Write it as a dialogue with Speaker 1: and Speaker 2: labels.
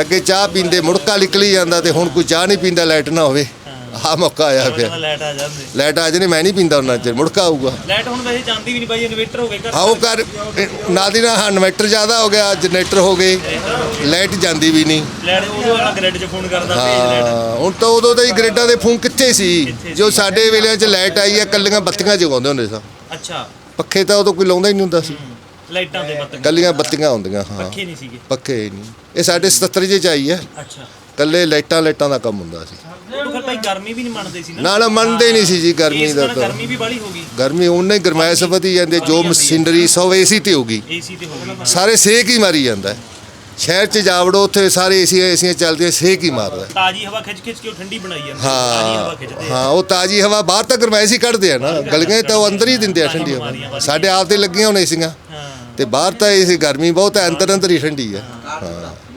Speaker 1: ਅੱਗੇ ਚਾਹ ਪੀਂਦੇ ਮੁੜਕਾ ਨਿਕਲੀ ਜਾਂਦਾ ਤੇ ਹੁਣ ਕੋਈ ਚਾਹ ਨਹੀਂ ਪੀਂਦਾ ਲਾਈਟ ਨਾ ਹੋਵੇ। ਆਹ ਮੌਕਾ ਆਇਆ ਫਿਰ।
Speaker 2: ਲਾਈਟ ਆ ਜਾਂਦੇ।
Speaker 1: ਲਾਈਟ ਆ ਜਨੇ ਮੈਂ ਨਹੀਂ ਪੀਂਦਾ ਉਹਨਾਂ ਚਿਰ ਮੁੜਕਾ ਆਊਗਾ।
Speaker 2: ਲਾਈਟ ਹੁਣ ਵੈਸੇ ਜਾਂਦੀ ਵੀ ਨਹੀਂ ਬਾਈ ਇਨਵੇਟਰ ਹੋ ਗਏ ਘਰ
Speaker 1: ਆਓ ਕਰ ਨਾਲ ਦੀ ਨਾਲ ਇਨਵਰਟਰ ਜ਼ਿਆਦਾ ਹੋ ਗਿਆ ਜਨਰੇਟਰ ਹੋ ਗਏ। ਲਾਈਟ ਜਾਂਦੀ ਵੀ ਨਹੀਂ।
Speaker 2: ਲਾਈਟ ਉਦੋਂ ਵਾਲਾ ਗ੍ਰਿਡ 'ਚ ਫੋਨ ਕਰਦਾ ਭੇਜ ਲਾਈਟ
Speaker 1: ਹਾਂ ਹੁਣ ਤਾਂ ਉਦੋਂ ਤਾਂ ਹੀ ਗ੍ਰਿਡਾਂ ਦੇ ਫੋਨ ਕਿੱਥੇ ਸੀ? ਜੋ? ਸਾਡੇ ਵੇਲਿਆਂ 'ਚ ਲਾਈਟ ਆਈ ਆ ਕੱਲੀਆਂ ਬੱਤੀਆਂ ਜਗਾਉਂਦੇ ਹੁੰਦੇ ਸਾਂ।
Speaker 2: ਅੱਛਾ।
Speaker 1: ਪੱਖੇ ਤਾਂ ਉਦੋਂ ਕੋਈ ਲਾਉਂਦਾ ਹੀ ਨਹੀਂ ਹੁੰਦਾ ਸੀ।
Speaker 2: ਲਾਈਟਾਂ ਦੇ ਬੱਤੀਆਂ
Speaker 1: ਕੱਲੀਆਂ ਬੱਤੀਆਂ ਹੁੰਦੀਆਂ ਹਾਂ।
Speaker 2: ਪੱਖੇ ਨਹੀਂ ਸੀਗੇ?
Speaker 1: ਪੱਖੇ ਹੀ ਨਹੀਂ। ਇਹ ਸਾਡੇ 77 ਜੇ ਚ ਆਈ ਹੈ।
Speaker 2: ਅੱਛਾ।
Speaker 1: ਕੱਲੇ ਲਾਈਟਾਂ ਲਾਈਟਾਂ ਦਾ ਕੰਮ ਹੁੰਦਾ ਸੀ।
Speaker 2: ਉਦੋਂ ਫਿਰ ਭਾਈ ਗਰਮੀ ਵੀ ਨਹੀਂ ਮੰਨਦੇ ਸੀ ਨਾ?
Speaker 1: ਨਾ ਨਾ ਮੰਨਦੇ ਨਹੀਂ ਸੀ ਜੀ ਗਰਮੀ
Speaker 2: ਇਸ
Speaker 1: ਦਾ ਤਾਂ।
Speaker 2: ਗਰਮੀ ਵੀ ਬਾਲੀ ਹੋ ਗਈ।
Speaker 1: ਗਰਮੀ ਉਹਨੇ ਹੀ ਗਰਮੈਸ਼ ਵਧੀ ਜਾਂਦੇ ਜੋ ਮਸ਼ੀਨਰੀ ਸਭ ਏਸੀ ਤੇ ਹੋਗੀ
Speaker 2: ਏਸੀ ਤੇ ਹੋ ਗਈ।
Speaker 1: ਸਾਰੇ ਸੇਕ ਹੀ ਮਾਰੀ ਜਾਂਦਾ ਹੈ। ਸ਼ਹਿਰ 'ਚ ਜਾਵੜੋ ਉੱਥੇ ਸਾਰੇ ਏਸੀ ਏਸੀਆਂ ਚੱਲਦੀਆਂ ਸੇਕ ਹੀ ਮਾਰਦਾ ਹੈ।
Speaker 2: ਤਾਜੀ ਹਵਾ ਖਿੱਚ ਖਿੱਚ ਕੇ ਉਹ ਠੰਡੀ ਬਣਾਈ ਜਾਂਦੀ ਤਾਜੀ ਹਵਾ
Speaker 1: ਹਾਂ
Speaker 2: ਖਿੱਚਦੇ ਆ।
Speaker 1: ਹਾਂ ਉਹ ਤਾਜੀ ਹਵਾ ਬਾਹਰ ਤਾਂ ਗਰਮੈਸ਼ ਹੀ ਕੱਢਦੇ ਆ ਨਾ। ਗਲੀਆਂ 'ਚ ਤਾਂ ਉਹ ਅੰਦਰ ਹੀ ਦਿੰਦੇ ਆ ਠੰਡੀ ਹਵਾ ਸਾਡੇ ਆਪ ਤੇ ਲੱਗੀਆਂ ਹੋਣੇ ਸੀਗੀਆਂ
Speaker 2: ਹਾਂ।
Speaker 1: ਤੇ ਬਾਹਰ ਤਾਂ ਇਹ ਗਰਮੀ ਬਹੁਤ ਹੈ ਅੰਦਰ ਅੰਦਰ ਹੀ ਠੰਡੀ ਹੈ। ਹਾਂ।